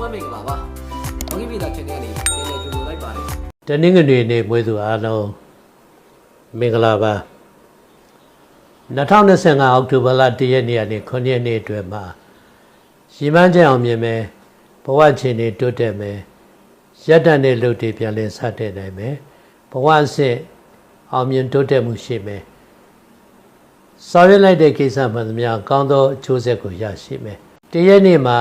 ဝမင်္ဂလာပါ။ဘောဂီဗီလာ channel ကနေပြန်လည်ကြိုဆိုလိုက်ပါတယ်တနင်္ဂနွေနေ့မွေးသူအားလုံးမင်္ဂလာပါ2025အောက်တိုဘာလ1ရက်နေ့ကနေ9ရက်နေ့အတွင်းမှာရီမန်းကျအောင်မြင်မယ်ဘဝချင်းတွေတိုးတက်မယ်ရက်တန်တဲ့လူတွေပြန်လည်စတဲ့နိုင်မယ်ဘဝအစစ်အောင်မြင်တိုးတက်မှုရှိမယ်ဆောင်ရွက်လိုက်တဲ့ကိစ္စမှန်သမျှကောင်းသောအကျိုးဆက်ကိုရရှိမယ်တရက်နေ့မှာ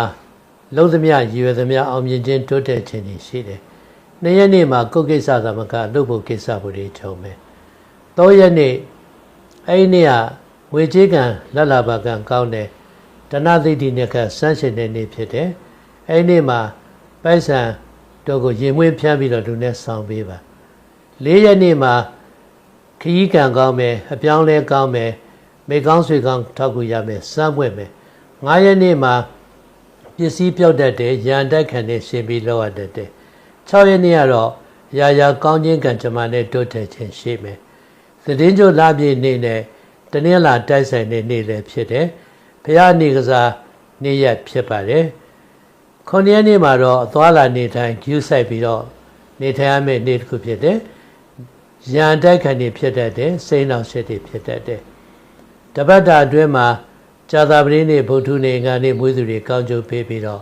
လုံးသမျှရည်ရွယ်သမျှအောင်မြင်ခြင်းတိုးတက်ခြင်းတွေရှိတယ်။နှစ်ရက်နေ့မှာကိုယ်ကိစ္စသမကလုပ်ဖို့ကိစ္စဖို့တွေချုံမယ်။သုံးရက်နေ့အဲ့ဒီနေ့ကငွေကြေးကံလက်လာပါကံကောင်းတယ်။တဏှသိတိနဲ့ကဆန်းရှင်တဲ့နေ့ဖြစ်တယ်။အဲ့ဒီနေ့မှာပိုက်ဆံတို့ကိုရင်မွေးဖြန်းပြီးတော့လူနဲ့ဆောင်ပေးပါ။လေးရက်နေ့မှာခရီးကံကောင်းမယ်အပြောင်းလဲကောင်းမယ်မိကောင်းဆွေကောင်းထောက်ကူရမယ်စမ်းပွင့်မယ်။ငါးရက်နေ့မှာ ပစ္စည်းပြောက်တတ်တယ်ရန်တိုက်ခံနဲ့ရှင်ပြီးလောက်ရတတ်တယ်6ရက်နေ့ကတော့ရာရာကောင်းခြင်းကံကြမ္မာနဲ့တိုးတက်ခြင်းရှိမယ်သတင်းကြိုလာပြည့်နေ့နဲ့တနင်္လာတိုက်ဆိုင်တဲ့နေ့လည်းဖြစ်တယ်ဘုရားနေကစားနေ့ရက်ဖြစ်ပါတယ်ခုနှစ်ရက်နေ့မှာတော့အသွားလာနေထိုင်ကျူးဆိုင်ပြီးတော့နေထိုင်ရမယ့်နေ့တစ်ခုဖြစ်တယ်ရန်တိုက်ခံနေဖြစ်တတ်တယ်စိတ်နှောက်ရှက်တွေဖြစ်တတ်တယ်တပတ်တာအတွင်းမှာ ဇာတာပတိနေ့ဗုဒ္ဓနေ့ငါနေ့မွေးသူတွေကောင်းကျိုးပေးပြီးတော့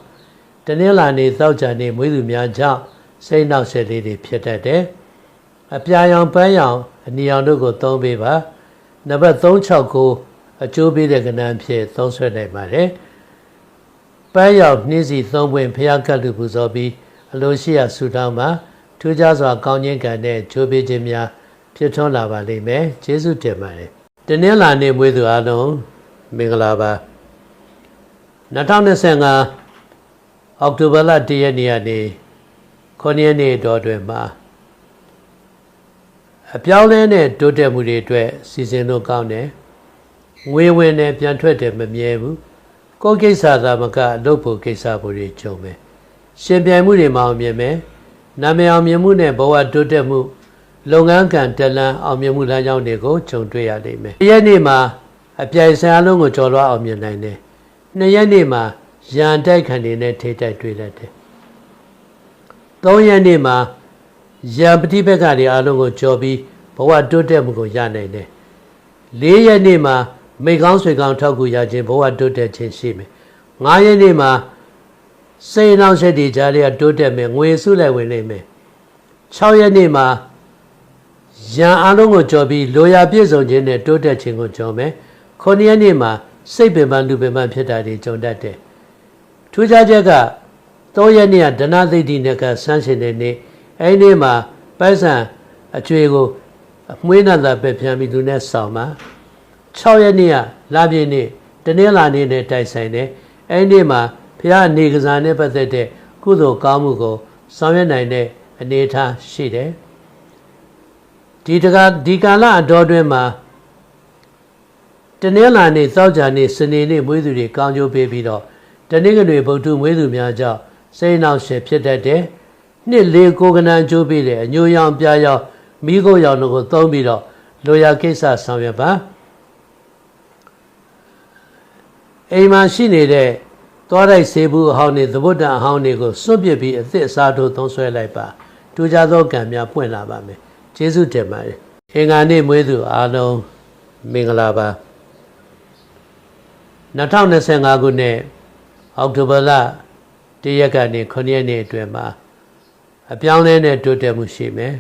တနင်္လာနေ့သောကြာနေ့မွေးသူများကြောင့်စိတ်နှောက်ရှက်လေးတွေဖြစ်တတ်တယ်။အပြာရောင်ပန်းရောင်အနီရောင်တို့ကိုသုံးပေးပါ။နံပါတ်369အကျိုးပေးတဲ့ကဏ္ဍဖြစ်သုံးဆွဲနိုင်ပါတယ်။ပန်းရောင်နှင်းစီသုံးပွင့်ဖျားကတ်လူပူဇော်ပြီးအလိုရှိရာဆူတောင်းမှာထူးခြားစွာကောင်းခြင်းကံနဲ့ကျိုးပေးခြင်းများဖြစ်ထွန်းလာပါလိမ့်မယ်။ကျေးဇူးတင်ပါတယ်။တနင်္လာနေ့မွေးသူအားလုံး မင်္ဂလာပါ2025အောက်တိုဘာလ1ရက်နေ့ကနေ9ရက်နေ့တော်တွင်မှာအပြောင်းလဲနဲ့တိုးတက်မှုတွေအတွက်စီစဉ်လို့ကောင်းတယ်ငွေဝင်နဲ့ပြန်ထွက်တယ်မမြဲဘူးကိုယ်ကိစ္စသာမကအလုပ်ဖို့ကိစ္စဖို့တွေကြုံမယ်ရှင်ပြိုင်မှုတွေမအောင်မြင်မယ်နာမည်အောင်မြင်မှုနဲ့ဘဝတိုးတက်မှုလုပ်ငန်းကံတလန်အောင်မြင်မှုလမ်းကြောင်းတွေကိုခြုံတွေ့ရလိမ့်မယ်ဒီရက်နေ့မှာ အပြိုင်ဆိုင်အလုံးကိုကျော်လွှားအောင်မြင်နိုင်တယ်။နှစ်ရက်နေ့မှာရန်တိုက်ခံနေနဲ့ထိတိုက်တွေ့တတ်တယ်။သုံးရက်နေ့မှာရန်ပฏิဘက်ကတွေအလုံးကိုကျော်ပြီးဘဝတိုးတက်မှုကိုရနိုင်တယ်။လေးရက်နေ့မှာမိကောင်းဆွေကောင်းထောက်ကူရခြင်းဘဝတိုးတက်ခြင်းရှိမယ်။ငါးရက်နေ့မှာစိတ်နှောက်ယှက်တွေကြားလေးကတိုးတက်မယ်ငွေစုလိုက်ဝင်လိမ့်မယ်။6ရက်နေ့မှာရန်အလုံးကိုကြော်ပြီးလိုရာပြည့်စုံခြင်းနဲ့တိုးတက်ခြင်းကိုကြော်မယ်။ ခုနှစ်ရက်နေ့မှာစိတ်ပင်ပန်းလူပင်ပန်းဖြစ်တာတွေကြုံတတ်တယ်။ထူးခြားချက်က၃ရက်နေ့ကဒနာသိတိနဲ့ကဆန်းရှင်တဲ့နေ့အဲဒီနေ့မှာပိုက်ဆံအကျွေကိုမွေးနာသာပဲပြန်ပြီးသူနဲ့ဆောင်ပါ6ရက်နေ့ကလာပြည့်နေ့တနင်္လာနေ့နဲ့တိုက်ဆိုင်တယ်အဲဒီနေ့မှာဖះနေကစားနဲ့ပတ်သက်တဲ့ကုသိုလ်ကောင်းမှုကိုဆောင်ရွက်နိုင်တဲ့အနေအထားရှိတယ်ဒီတကဒီကာလအတော်တွင်မှာ တနင်္လာနေ့သောကြာနေ့စနေနေ့မွေးသူတွေကောင်းကျိုးပေးပြီးတော့တနင်္ဂနွေဗုဒ္ဓမွေးသူများကြောင့်စိတ်နှောက်ရှက်ဖြစ်တတ်တယ်။နှစ်လေးကိုကနန်ကျိုးပေးတယ်အညိုရောင်ပြားရောင်မိခိုးရောင်တို့ကိုသုံးပြီးတော့လိုရာကိစ္စဆောင်ရွက်ပါ။အိမ်မှာရှိနေတဲ့သွားတိုက်ဆေးဘူးအဟောင်းတွေသဘုတ်တန်အဟောင်းတွေကိုစွန့်ပစ်ပြီးအသစ်အစားထိုးသုံးဆွဲလိုက်ပါ။ထူးခြားသောကံများပွင့်လာပါမယ်။ကျေးဇူးတင်ပါတယ်။အင်္ဂါနေ့မွေးသူအားလုံးမင်္ဂလာပါ။ 2025ခုနှစ်အောက်တိုဘာလ၁ရက်ကနေ9ရက်နေ့အတွင်းမှာအပြောင်းလဲနဲ့တိုးတက်မှုရှိမယ်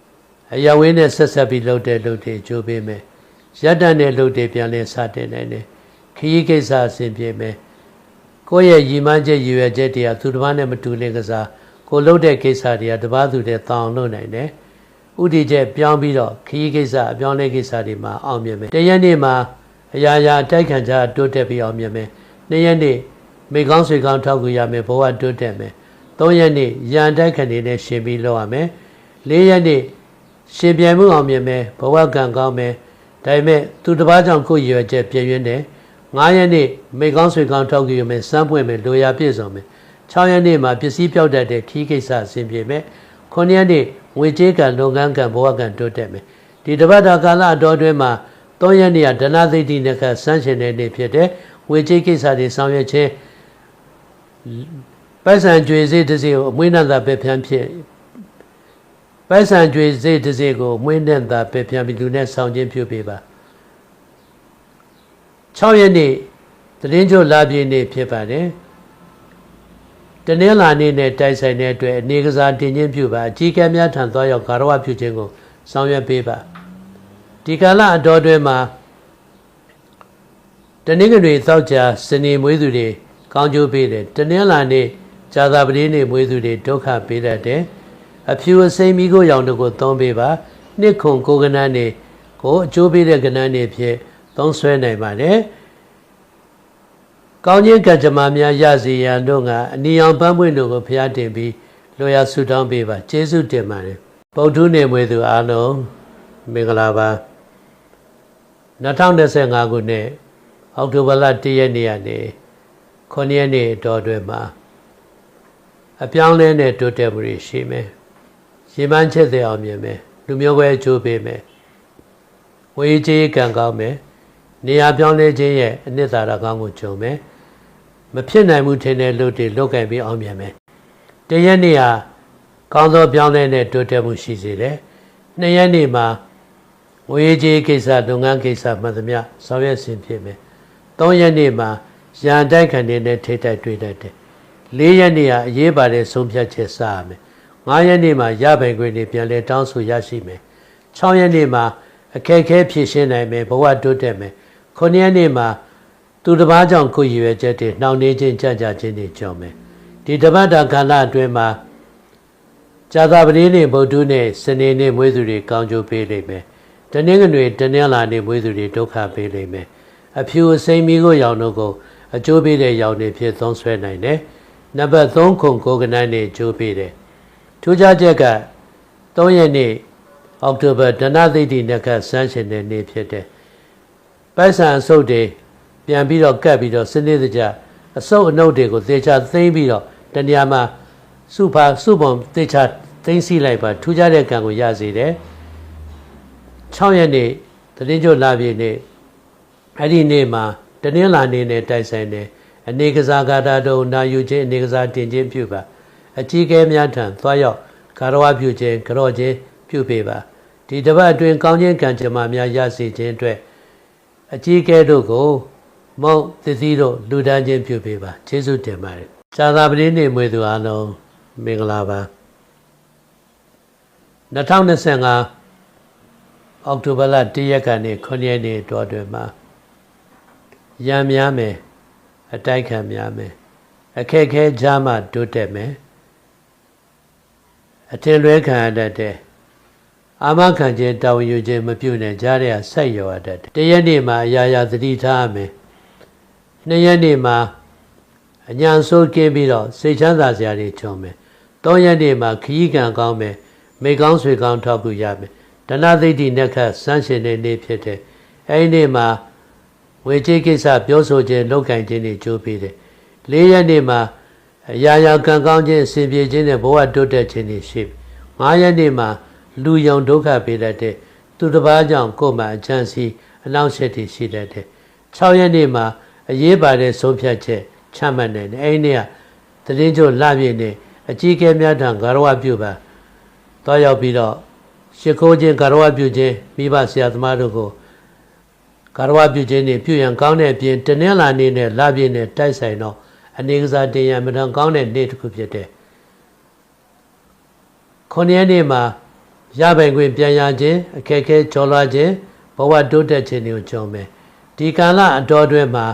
။အယဝင်းနဲ့ဆက်ဆက်ပြီးလှုပ်တဲ့လှုပ်တွေကြိုးပေးမယ်။ရက်တန်တဲ့လှုပ်တွေပြန်လဲစတင်နိုင်တယ်။ခရီးကိစ္စအဆင်ပြေမယ်။ကိုယ့်ရဲ့ရည်မှန်းချက်ရည်ရွယ်ချက်တွေကသူတစ်ပါးနဲ့မတူလင်ကစားကိုလှုပ်တဲ့ကိစ္စတွေကတစ်ပါးသူတည်းတောင်းလုပ်နိုင်တယ်။ဥတီချက်ပြောင်းပြီးတော့ခရီးကိစ္စအပြောင်းလဲကိစ္စတွေမှာအောင်မြင်မယ်။တရက်နေ့မှာ အရာရာအတိုက်ခံကြတိုးတက်ပြီးအောင်မြင်မယ်နှစ်ရက်နေ့မိကောင်းဆွေကောင်းထောက်ကူရမယ်ဘဝတိုးတက်မယ်သုံးရက်နေ့ရန်တိုက်ခံနေနဲ့ရှင်ပြီးလောက်ရမယ်လေးရက်နေ့ရှင်ပြိုင်မှုအောင်မြင်မယ်ဘဝကံကောင်းမယ်ဒါပေမဲ့သူတစ်ပါးကြောင့်ကိုယ်ရွယ်ချက်ပြည့်ရင်းတယ်9ရက်နေ့မိကောင်းဆွေကောင်းထောက်ကူရမယ်စမ်းပွင့်မယ်လိုရာပြည့်စုံမယ်6ရက်နေ့မှာပစ္စည်းပြောက်တတ်တဲ့ခီးကိစ္စအဆင်ပြေမယ်9ရက်နေ့ငွေကြေးကံလုပ်ငန်းကံဘဝကံတိုးတက်မယ်ဒီတပတ်တာကာလအတော်တွင်းမှာ ၃ရက်နေ့ကဒနာသိတိနဲ့ကဆန်းရှင်တဲ့နေ့ဖြစ်တဲ့ဝေချိတ်ကိစ္စတွေဆောင်ရွက်ခြင်းပိုက်ဆံကြွေစေးတစ်စေးကိုအမွေးနဲ့သာပဲဖြန်းဖြစ်ပိုက်ဆံကြွေစေးတစ်စေးကိုအမွေးနဲ့သာပဲဖြန်းပြီးလူနဲ့ဆောင်ခြင်းပြုပေးပါ6ရက်နေ့သတင်းကြိုလာပြည့်နေ့ဖြစ်ပါတယ်တနင်္လာနေ့နဲ့တိုက်ဆိုင်တဲ့အတွက်အနေကစားတင်ခြင်းပြုပါအကြီးကဲများထံသွားရောက်ဂါရဝပြုခြင်းကိုဆောင်ရွက်ပေးပါ ဒီကာလအတော်တွင်မှာတနင်္ဂနွေသောက်ကြစနေမွေးသူတွေကောင်းကျိုးပေးတယ်တနင်္လာနေ့ဇာတာပတိနေ့မွေးသူတွေဒုက္ခပေးတတ်တယ်အဖြူအစိမ်းမိကိုရောင်တို့ကိုသုံးပေးပါနှစ်ခုကိုကနန်းနေကိုအကျိုးပေးတဲ့ကနန်းနေဖြစ်သုံးဆွဲနိုင်ပါတယ်ကောင်းခြင်းကံကြမ္မာများရစီရန်တို့ကအနီအောင်ပန်းပွင့်တို့ကိုဖျားတင်ပြီးလိုရာဆုတောင်းပေးပါကျေးဇူးတင်ပါတယ်ပုထုနေမွေသူအားလုံးမင်္ဂလာပါ 2025ခုနှစ်အောက်တိုဘာလ1ရက်နေ့ကနေ9ရက်နေ့အတော်တွင်မှာအပြောင်းလဲနဲ့တိုးတက်မှုတွေရှိမယ်ရေပန်းချက်တဲ့အောင်မြင်မယ်လူမျိုးပဲအကျိုးပေးမယ်ဝေးကြီးကံကောင်းမယ်နေရာပြောင်းလဲခြင်းရဲ့အနှစ်သာရကောင်းကိုကြုံမယ်မဖြစ်နိုင်မှုထင်တဲ့လူတွေလုတ်ကင်ပြီးအောင်မြင်မယ်တရက်နေ့ဟာကောင်းသောပြောင်းလဲနဲ့တိုးတက်မှုရှိစေတယ်နှစ်ရက်နေ့မှာ ဝေးကြီးကိစ္စလုပ်ငန်းကိစ္စမှန်သမျှဆောင်ရွက်စဉ်ဖြစ်မယ်သုံးရက်နေ့မှာရန်တိုက်ခံနေတဲ့ထိတိုက်တွေ့တတ်တယ်လေးရက်နေ့ဟာအရေးပါတဲ့ဆုံးဖြတ်ချက်စရမယ်ငါးရက်နေ့မှာရပိုင်ခွင့်တွေပြန်လဲတောင်းဆိုရရှိမယ်၆ရက်နေ့မှာအခက်အခဲဖြေရှင်းနိုင်မယ်ဘဝတိုးတက်မယ်ခုနှစ်ရက်နေ့မှာသူတစ်ပါးကြောင့်ကိုယ်ရည်ရွယ်ချက်တွေနှောင့်နှေးခြင်းကြကြခြင်းတွေကြောင့်မယ်ဒီတပတ်တာကာလအတွင်းမှာဇာတာပတိနေ့ဗုဒ္ဓနေ့စနေနေ့မွေးသူတွေကောင်းကျိုးပေးလိမ့်မယ် တနင်္ဂနွေတနင်္လာနေ့မွေးသူတွေဒုက္ခပေးလိမ့်မယ်အဖြူအစိမ်းမီးကိုရောင်တို့ကိုအကျိုးပေးတဲ့ရောင်တွေဖြစ်သုံးဆွဲနိုင်တယ်နံပါတ်3ခုကိုကနန်းနေအကျိုးပေးတယ်ထူးခြားချက်က3ရက်နေ့အောက်တိုဘာဒဏသိတိနက္ခဆန်းရှင်တဲ့နေ့ဖြစ်တယ်ပိုက်ဆံအစုပ်တွေပြန်ပြီးတော့ကတ်ပြီးတော့စနစ်တကျအစုပ်အနှုတ်တွေကိုသေချာသိမ့်ပြီးတော့တနေရာမှာစုဖာစုပုံသေချာသိမ့်စီလိုက်ပါထူးခြားတဲ့ကံကိုရစေတယ် 6ရက်နေ့တရင်ကျွလာပြည့်နေ့အဲ့ဒီနေ့မှာတနင်္လာနေ့နဲ့တိုက်ဆိုင်တယ်အနေကစားကာတာတုံနာယူခြင်းအနေကစားတင်ခြင်းပြုပါအကြီးကဲများထံသွားရောက်ကာရဝပြုခြင်းကြော့ခြင်းပြုပေးပါဒီတစ်ပတ်အတွင်းကောင်းခြင်းကံကြမ္မာများရစေခြင်းအတွက်အကြီးကဲတို့ကိုမုံသစ္စည်းတို့လူဒန်းခြင်းပြုပေးပါကျေးဇူးတင်ပါတယ်ဇာတာပတိနေ့မွေသူအားလုံးမင်္ဂလာပါ2025 အောက်တိုဘာလ1ရက်ကနေ9ရက်နေ့တော်တွင်မှာရံများမယ်အတိုက်ခံများမယ်အခက်ခဲကြားမှတိုးတက်မယ်အထင်လွဲခံရတတ်တဲ့အာမခံခြင်းတာဝန်ယူခြင်းမပြုနဲ့ကြားရဆက်ရောရတတ်တယ်တရက်နေ့မှာအရာရာသတိထားရမယ်နှစ်ရက်နေ့မှာအညာဆိုးကင်းပြီးတော့စိတ်ချမ်းသာစရာတွေချုံမယ်သုံးရက်နေ့မှာခရီးကံကောင်းမယ်မိကောင်းဆွေကောင်းထောက်ကူရမယ် ဒနာသိတိနက္ခစမ်းရှင်တဲ့နေ့ဖြစ်တဲ့အဲဒီနေ့မှာဝေချေကိစ္စပြောဆိုခြင်းလောက်ကင်ခြင်းတွေကြိုးပေးတယ်လေးရက်နေ့မှာအရာရာကံကောင်းခြင်းအစဉ်ပြေခြင်းနဲ့ဘဝတိုးတက်ခြင်းတွေရှိငါးရက်နေ့မှာလူယုံဒုက္ခပေးတတ်တဲ့သူတစ်ပါးကြောင့်ကိုယ်မှာအချမ်းစီအနောက်ဆက်တွေရှိတတ်တယ်6ရက်နေ့မှာအရေးပါတဲ့ဆုံးဖြတ်ချက်ချမှတ်နိုင်တယ်အဲဒီနေ့ကတရင်ကျို့လပြည့်နေ့အကြီးကဲများထံဂရဝပြုပါသွားရောက်ပြီးတော့ ရှ िख ိုးခြင်းဂရဝပြုခြင်းမိဘဆရာသမားတို့ကိုကာရဝပြုခြင်းတွေပြုရန်ကောင်းတဲ့အပြင်တနင်္လာနေ့နဲ့လပြည့်နဲ့တိုက်ဆိုင်တော့အနေကစားတင်ရန်မတန်ကောင်းတဲ့နေ့တစ်ခုဖြစ်တဲ့ခုနှစ်ရက်နေ့မှာရပိုင်ခွင့်ပြန်ရခြင်းအခက်အခဲကျော်လွှားခြင်းဘဝတိုးတက်ခြင်းတွေကိုကြုံမယ်ဒီကာလအတော်တွင်မှာ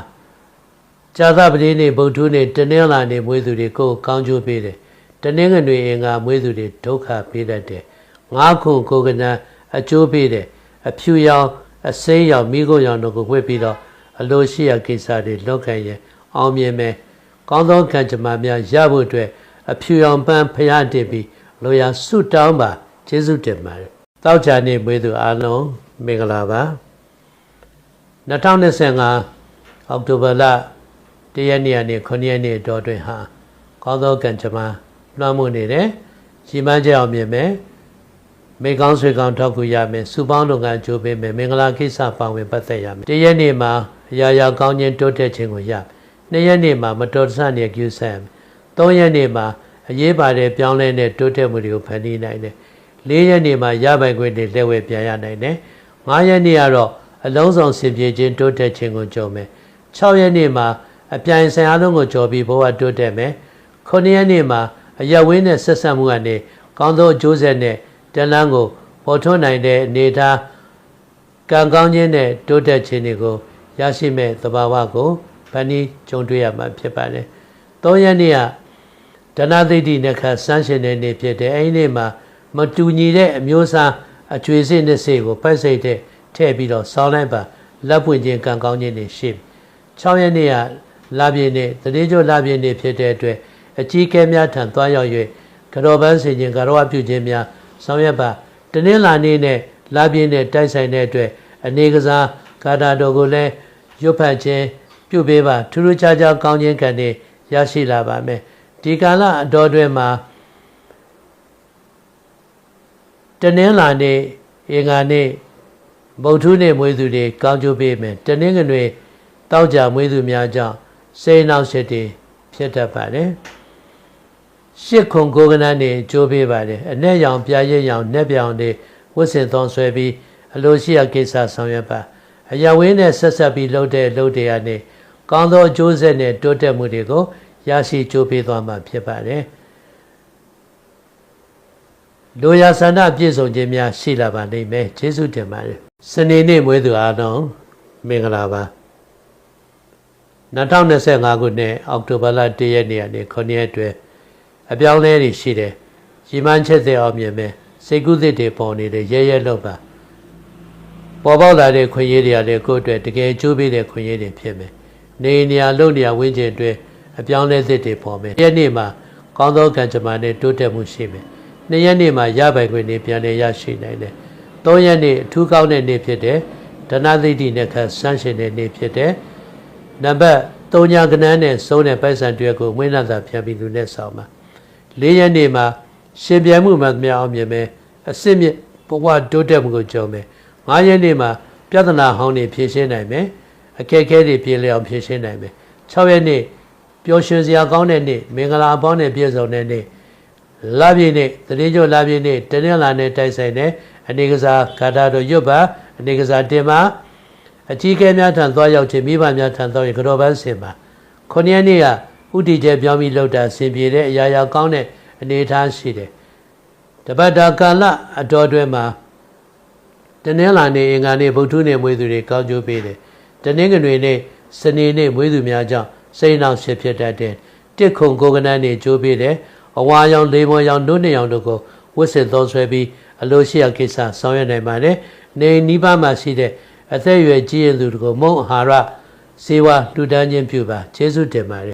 ဇာသပတိနေ့ဗုဒ္ဓနေ့တနင်္လာနေ့မွေးသူတွေကိုကောင်းကျိုးပေးတယ်တနင်္ဂနွေအင်္ဂါမွေးသူတွေဒုက္ခပေးတတ်တယ် ငါးခုကိုကနအကျိုးပေးတယ်အဖြူရောင်အစိမ်းရောင်မိခိုးရောင်တို့ကိုဝှက်ပြီးတော့အလိုရှိရာကိစ္စတွေလောက်ခံရင်အောင်မြင်မယ်ကောင်းသောကံကြမ္မာများရဖို့အတွက်အဖြူရောင်ပန်းဖျားတင်ပြီးလိုရာဆုတောင်းပါကျေးဇူးတင်ပါတယ်တောက်ချာနေမွေးသူအားလုံးမင်္ဂလာပါ2025အောက်တိုဘာလတရက်နေ့ကနေ9ရက်နေ့တော်တွင်ဟာကောင်းသောကံကြမ္မာလွှမ်းမိုးနေတယ်ရှိမှန်းကြအောင်မြင်မယ် မိကောင်းဆွေကောင်းထောက်ကူရမယ်စုပေါင်းလုပ်ငန်းကြိုးပေးမယ်မင်္ဂလာကိစ္စပါဝင်ပတ်သက်ရမယ်တရက်နေ့မှာအရာရာကောင်းခြင်းတိုးတက်ခြင်းကိုရမယ်နှစ်ရက်နေ့မှာမတော်တဆနေကျူးဆန်မယ်3ရက်နေ့မှာအရေးပါတဲ့ပြောင်းလဲတဲ့တိုးတက်မှုတွေကိုဖန်တီးနိုင်တယ်4ရက်နေ့မှာရပိုင်ခွင့်တွေလက်ဝဲပြန်ရနိုင်တယ်5ရက်နေ့ကတော့အလုံးစုံစင်ပြေခြင်းတိုးတက်ခြင်းကိုကြုံမယ်6ရက်နေ့မှာအပြိုင်ဆိုင်အားလုံးကိုကြော်ပြီးဘဝတိုးတက်မယ်9ရက်နေ့မှာအရက်ဝင်းနဲ့ဆက်ဆက်မှုကနေကောင်းသောအကျိုးဆက်နဲ့ တလန်းကိုပေါ်ထွန်းနိုင်တဲ့အနေအထားကံကောင်းခြင်းနဲ့တိုးတက်ခြင်းတွေကိုရရှိမဲ့သဘာဝကိုဗဏီကြုံတွေ့ရမှာဖြစ်ပါတယ်။၃ရက်နေ့ကဒနာသိတိနခဆန်းရှင်တဲ့နေ့ဖြစ်တယ်။အဲဒီနေ့မှာမတူညီတဲ့အမျိုးအစားအကျွေးစစ်နှစ်စိကိုပိုက်စိတ်တဲ့ထည့်ပြီးတော့ဆောင်းလိုက်ပါလက်ပွင့်ခြင်းကံကောင်းခြင်းတွေရှိ6ရက်နေ့ကလာပြည့်နေ့တတိကျလာပြည့်နေ့ဖြစ်တဲ့အတွက်အကြီးကဲများထံသွားရောက်၍ကတော်ပန်းစင်ခြင်းကတော်ဝပြုခြင်းများ ဆောင်ရွက်ပါတနင်္လာနေ့နဲ့လာပြည့်နေ့တိုက်ဆိုင်တဲ့အတွက်အနေကစားကာတာတော်ကိုလည်းရွတ်ဖတ်ခြင်းပြုပေးပါထူးထူးခြားခြားကောင်းခြင်းကံတွေရရှိလာပါမယ်ဒီကာလအတော်တွင်မှာတနင်္လာနေ့အင်္ဂါနေ့ဗုဒ္ဓနေ့မွေးသူတွေကောင်းကျိုးပေးမယ်တနင်္ဂနွေတောက်ကြမွေးသူများကြောင့်စိတ်နှောက်ရှက်တွေဖြစ်တတ်ပါတယ် ရှစ်ခုကိုကနန်းနေကြိုးပေးပါတယ်အ내ရောင်ပြာရစ်ရောင်နှက်ပြောင်တွေဝတ်ဆင်သွန်ဆွဲပြီးအလိုရှိရာကိစ္စဆောင်ရွက်ပါအရဝင်းနဲ့ဆက်ဆက်ပြီးလှုပ်တဲ့လှုပ်တွေကနေကောင်းသောအကျိုးဆက်နဲ့တိုးတက်မှုတွေကိုရရှိကြိုးပေးသွားမှာဖြစ်ပါတယ်လိုရာဆန္ဒပြည့်စုံခြင်းများရှိလာပါလိမ့်မယ်ကျေးဇူးတင်ပါတယ်စနေနေ့မွေးသူအားလုံးမင်္ဂလာပါ2025ခုနှစ်အောက်တိုဘာလ1ရက်နေ့ကနေ9ရက်အတွင်း အပြောင်းအလဲတွေရှိတယ်ရီမန်းချက်တဲ့အောင်မြင်မယ်စိတ်ကူးသစ်တွေပေါ်နေတယ်ရဲရဲလောက်ပါပေါ်ပေါက်လာတဲ့ခွင့်ရည်တွေကလည်းကိုယ့်အတွက်တကယ်ကျိုးပေးတဲ့ခွင့်ရည်တွေဖြစ်မယ်နေနေရာလုံနေရာဝင်းကျင်အတွက်အပြောင်းအလဲသစ်တွေပေါ်မယ်ရက်နေ့မှာကောင်းသောကံကြမ္မာနဲ့တိုးတက်မှုရှိမယ်နှစ်ရက်နေ့မှာရပိုင်ခွင့်တွေပြန်လည်ရရှိနိုင်တယ်သုံးရက်နေ့အထူးကောင်းတဲ့နေ့ဖြစ်တယ်ဒနာသိတိနဲ့ခတ်ဆန်းရှင်တဲ့နေ့ဖြစ်တယ်နံပါတ်3ညာကနန်းနဲ့စုံးတဲ့ပိုက်ဆံတွဲကိုဝိနသာဖြတ်ပြီးလူနဲ့ဆောင်ပါ ၄ရက်နေ့မှာရှင်ပြိုင်မှုမှမြောက်အောင်မြင်မယ်အစစ်မြစ်ဘဝတိုးတက်မှုကိုကြုံမယ်၅ရက်နေ့မှာပြဿနာဟောင်းတွေဖြေရှင်းနိုင်မယ်အခက်အခဲတွေပြေလည်အောင်ဖြေရှင်းနိုင်မယ်6ရက်နေ့ပျော်ရွှင်စရာကောင်းတဲ့နေ့မင်္ဂလာအပေါင်းနဲ့ပြည့်စုံတဲ့နေ့လာပြည့်နေ့တတိကျလာပြည့်နေ့တနင်္လာနေ့တိုက်ဆိုင်တဲ့အနေကစားဂါထာတို့ရွတ်ပါအနေကစားတင်ပါအကြီးအကဲများထံသွားရောက်ခြင်းမိဘများထံသွားရင်ကြောပန်းစင်ပါခုနှစ်ရက်နေ့က ဥတီကျပြောင်းပြီးလောက်တာဆင်ပြေတဲ့အရာရာကောင်းတဲ့အနေအထားရှိတယ်တပတ်တာကာလအတော်တွဲမှာတနင်္လာနေ့အင်္ဂါနေ့ဗုဒ္ဓနေ့မွေးသူတွေကောင်းကျိုးပေးတယ်တနင်္ဂနွေနေ့စနေနေ့မွေးသူများကြောင့်စိတ်နှောင့်ရှက်ဖြစ်တတ်တယ်တစ်ခုံကိုကနန်းနေကျိုးပေးတယ်အဝါရောင်လေးမော်ရောင်နှုတ်နှစ်ရောင်တို့ကိုဝတ်ဆင်သုံးဆွဲပြီးအလိုရှိရာကိစ္စဆောင်ရွက်နိုင်ပါတယ်နေနီးပါးမှာရှိတဲ့အသက်အရွယ်ကြီးရင်သူတို့ကိုမုံအာဟာရစေဝါလှူဒန်းခြင်းပြုပါကျေးဇူးတင်ပါတယ်